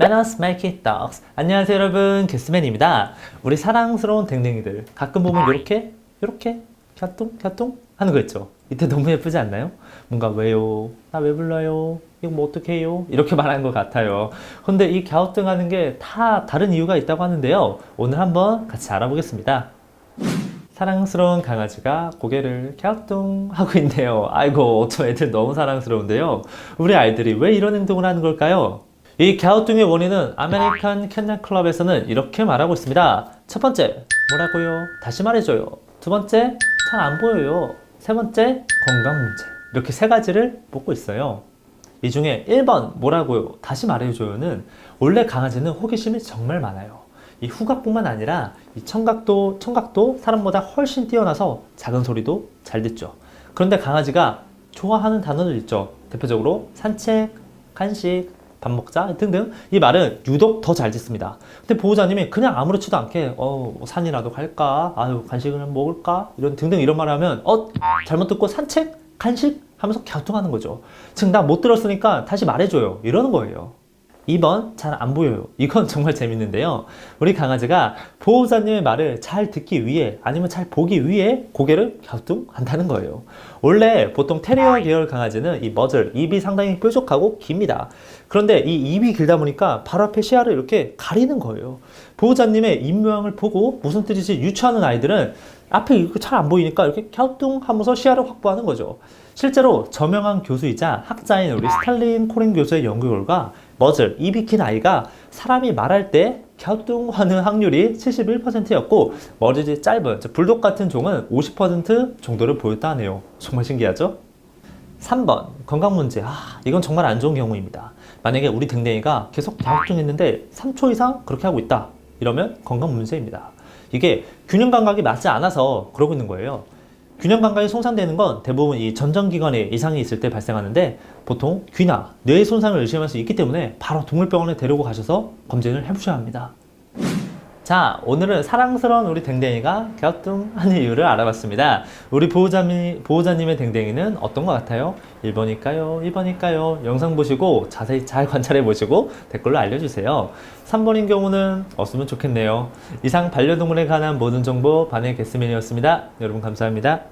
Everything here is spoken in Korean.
Manners make it dogs. 안녕하세요 여러분 개스맨입니다. 우리 사랑스러운 댕댕이들 가끔 보면 이렇게 이렇게 갸뚱 갸뚱 하는 거 있죠. 이때 너무 예쁘지 않나요? 뭔가 왜요? 나 왜 불러요? 이거 뭐 어떻게 해요? 이렇게 말하는 것 같아요. 근데 이 갸우뚱 하는 게 다 다른 이유가 있다고 하는데요. 오늘 한번 같이 알아보겠습니다. 사랑스러운 강아지가 고개를 갸우뚱 하고 있네요. 아이고, 저 애들 너무 사랑스러운데요. 우리 아이들이 왜 이런 행동을 하는 걸까요? 이 갸우뚱의 원인은 아메리칸 캔넬 클럽에서는 이렇게 말하고 있습니다. 첫 번째, 뭐라고요? 다시 말해줘요. 두 번째, 잘 안 보여요. 세 번째, 건강 문제. 이렇게 세 가지를 뽑고 있어요. 이 중에 1번 뭐라고요? 다시 말해줘요는 원래 강아지는 호기심이 정말 많아요. 이 후각뿐만 아니라 이 청각도 청각도 사람보다 훨씬 뛰어나서 작은 소리도 잘 듣죠. 그런데 강아지가 좋아하는 단어들 있죠. 대표적으로 산책, 간식, 밥 먹자? 등등. 이 말은 유독 더잘 듣습니다. 근데 보호자님이 그냥 아무렇지도 않게 어 산이라도 갈까, 아유 간식을 먹을까? 이런 등등 이런 말을 하면 어 잘못 듣고 산책, 간식? 하면서 갸우뚱하는 거죠. 즉 나 못 들었으니까 다시 말해줘요. 이러는 거예요. 2번 잘 안 보여요. 이건 정말 재밌는데요. 우리 강아지가 보호자님의 말을 잘 듣기 위해 아니면 잘 보기 위해 고개를 갸우뚱한다는 거예요. 원래 보통 테리어 계열 강아지는 이 머즐, 입이 상당히 뾰족하고 깁니다. 그런데 이 입이 길다 보니까 바로 앞에 시야를 이렇게 가리는 거예요. 보호자님의 입 모양을 보고 무슨 뜻인지 유추하는 아이들은 앞에 이렇게 잘 안 보이니까 이렇게 갸우뚱 하면서 시야를 확보하는 거죠. 실제로 저명한 교수이자 학자인 우리 스탈린 코린 교수의 연구 결과 머즐, 입이 긴 아이가 사람이 말할 때 갸우뚱하는 확률이 71%였고 머리지 짧은 즉 불독 같은 종은 50% 정도를 보였다 하네요. 정말 신기하죠? 3번 건강 문제. 아, 이건 정말 안 좋은 경우입니다. 만약에 우리 댕댕이가 계속 갸우뚱했는데 3초 이상 그렇게 하고 있다. 이러면 건강 문제입니다. 이게 균형 감각이 맞지 않아서 그러고 있는 거예요. 균형 감각이 손상되는 건 대부분 이 전정기관에 이상이 있을 때 발생하는데 보통 귀나 뇌의 손상을 의심할 수 있기 때문에 바로 동물병원에 데리고 가셔서 검진을 해보셔야 합니다. 자, 오늘은 사랑스러운 우리 댕댕이가 갸우뚱하는 이유를 알아봤습니다. 우리 보호자님, 보호자님의 댕댕이는 어떤 것 같아요? 1번일까요? 2번일까요? 영상 보시고 자세히 잘 관찰해 보시고 댓글로 알려주세요. 3번인 경우는 없으면 좋겠네요. 이상 반려동물에 관한 모든 정보 반의 개스맨이었습니다. 여러분 감사합니다.